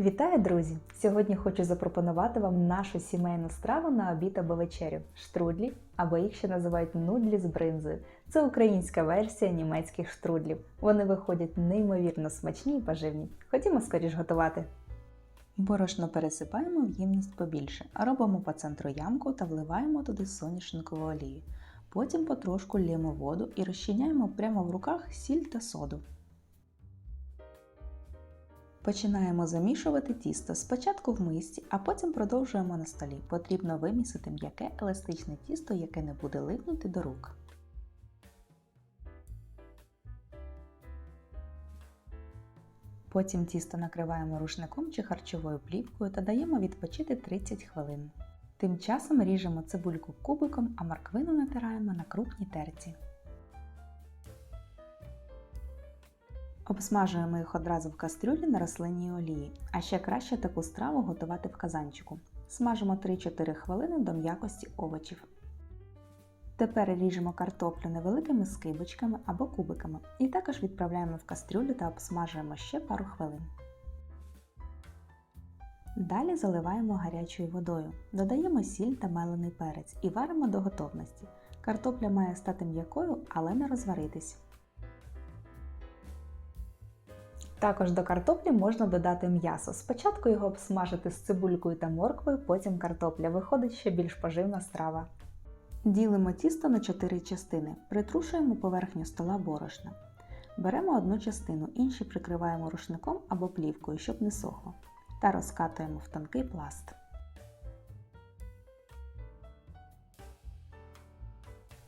Вітаю, друзі! Сьогодні хочу запропонувати вам нашу сімейну страву на обід або вечерю штрудлі, або їх ще називають нудлі з бринзою. Це українська версія німецьких штрудлів. Вони виходять неймовірно смачні і поживні. Ходімо скоріш готувати. Борошно пересипаємо в ємність побільше, робимо по центру ямку та вливаємо туди соняшникову олію. Потім потрошку лємо воду і розчиняємо прямо в руках сіль та соду. Починаємо замішувати тісто спочатку в мисці, а потім продовжуємо на столі. Потрібно вимісити м'яке еластичне тісто, яке не буде липнути до рук. Потім тісто накриваємо рушником чи харчовою плівкою та даємо відпочити 30 хвилин. Тим часом ріжемо цибульку кубиком, а морквину натираємо на крупній терці. Обсмажуємо їх одразу в кастрюлі на рослинній олії, а ще краще таку страву готувати в казанчику. Смажимо 3-4 хвилини до м'якості овочів. Тепер ріжемо картоплю невеликими скибочками або кубиками і також відправляємо в кастрюлю та обсмажуємо ще пару хвилин. Далі заливаємо гарячою водою, додаємо сіль та мелений перець і варимо до готовності. Картопля має стати м'якою, але не розваритись. Також до картоплі можна додати м'ясо. Спочатку його обсмажити з цибулькою та морквою, потім картопля. Виходить ще більш поживна страва. Ділимо тісто на 4 частини, притрушуємо поверхню стола борошна. Беремо одну частину, інші прикриваємо рушником або плівкою, щоб не сохло, та розкатуємо в тонкий пласт.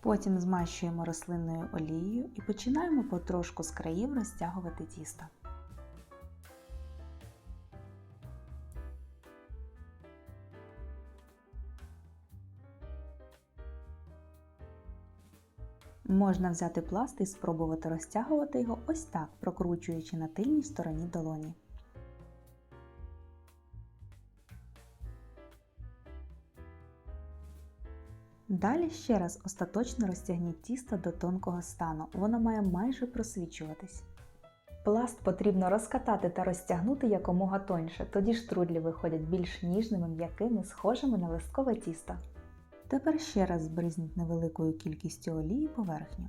Потім змащуємо рослинною олією і починаємо потрошку з країв розтягувати тісто. Можна взяти пласт і спробувати розтягувати його ось так, прокручуючи на тильній стороні долоні. Далі ще раз остаточно розтягніть тісто до тонкого стану, воно має майже просвічуватись. Пласт потрібно розкатати та розтягнути якомога тоньше, тоді штрудлі виходять більш ніжними, м'якими, схожими на листкове тісто. Тепер ще раз збризніть невеликою кількістю олії поверхню.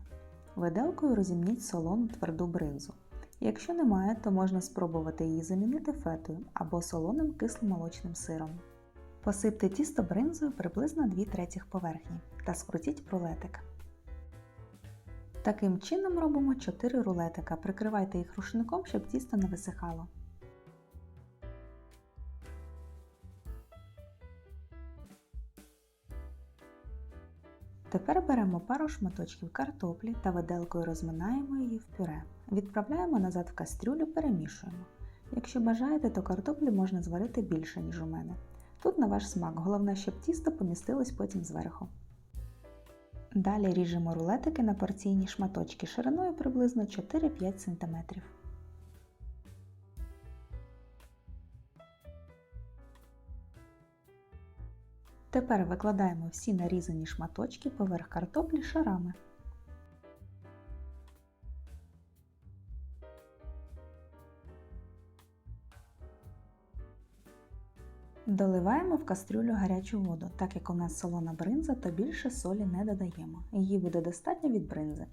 Виделкою розімніть солону тверду бринзу. Якщо немає, то можна спробувати її замінити фетою або солоним кисломолочним сиром. Посипте тісто бринзою приблизно 2 третіх поверхні та скрутіть рулетик. Таким чином робимо 4 рулетика, прикривайте їх рушником, щоб тісто не висихало. Тепер беремо пару шматочків картоплі та виделкою розминаємо її в пюре. Відправляємо назад в кастрюлю, перемішуємо. Якщо бажаєте, то картоплі можна зварити більше, ніж у мене. Тут на ваш смак, головне, щоб тісто помістилось потім зверху. Далі ріжемо рулетики на порційні шматочки шириною приблизно 4-5 см. Тепер викладаємо всі нарізані шматочки поверх картоплі шарами. Доливаємо в кастрюлю гарячу воду, так як у нас солона бринза, то більше солі не додаємо. Її буде достатньо від бринзи.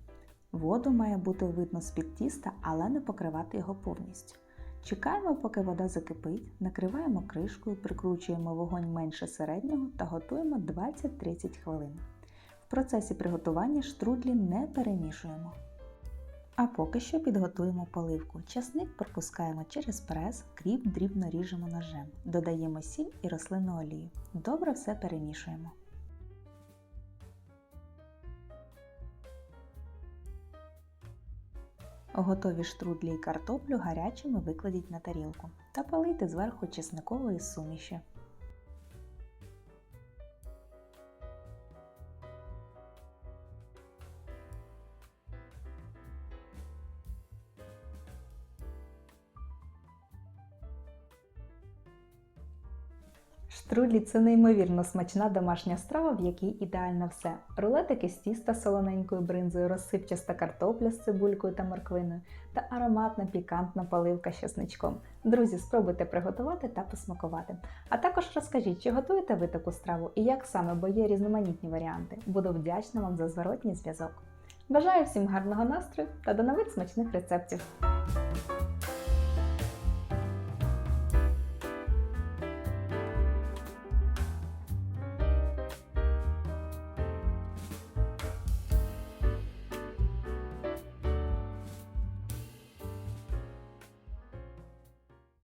Воду має бути видно з-під тіста, але не покривати його повністю. Чекаємо, поки вода закипить, накриваємо кришкою, прикручуємо вогонь менше середнього та готуємо 20-30 хвилин. В процесі приготування штрудлі не перемішуємо. А поки що підготуємо поливку. Часник пропускаємо через прес, кріп дрібно ріжемо ножем. Додаємо сіль і рослинну олію. Добре все перемішуємо. Готові штрудлі і картоплю гарячими викладіть на тарілку та полийте зверху чесникової суміші. Штрудлі це неймовірно смачна домашня страва, в якій ідеально все. Рулетики з тіста солоненькою бринзою, розсипчаста картопля з цибулькою та морквиною та ароматна пікантна поливка з чесничком. Друзі, спробуйте приготувати та посмакувати. А також розкажіть, чи готуєте ви таку страву і як саме, бо є різноманітні варіанти. Буду вдячна вам за зворотній зв'язок. Бажаю всім гарного настрою та до нових смачних рецептів!